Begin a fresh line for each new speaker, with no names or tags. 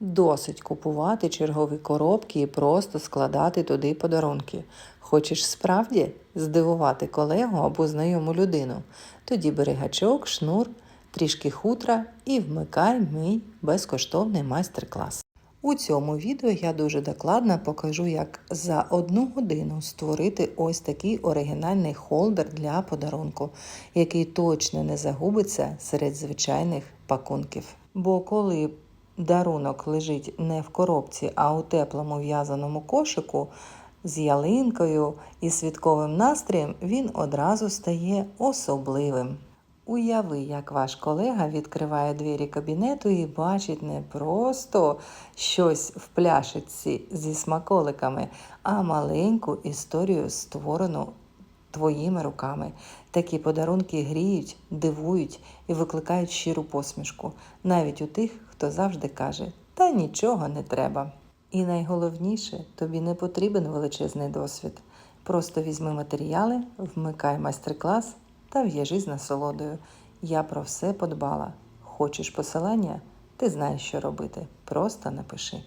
Досить купувати чергові коробки і просто складати туди подарунки. Хочеш справді здивувати колегу або знайому людину? Тоді бери гачок, шнур, трішки хутра і вмикай мій безкоштовний майстер-клас. У цьому відео я дуже докладно покажу, як за одну годину створити ось такий оригінальний холдер для подарунку, який точно не загубиться серед звичайних пакунків. Бо коли дарунок лежить не в коробці, а у теплому в'язаному кошику з ялинкою і святковим настроєм, він одразу стає особливим. Уяви, як ваш колега відкриває двері кабінету і бачить не просто щось в пляшечці зі смаколиками, а маленьку історію, створену твоїми руками. Такі подарунки гріють, дивують і викликають щиру посмішку, навіть у тих, хто завжди каже: та нічого не треба. І найголовніше, тобі не потрібен величезний досвід. Просто візьми матеріали, вмикай майстер-клас та в'яжи з насолодою. Я про все подбала. Хочеш посилання? Ти знаєш, що робити. Просто напиши.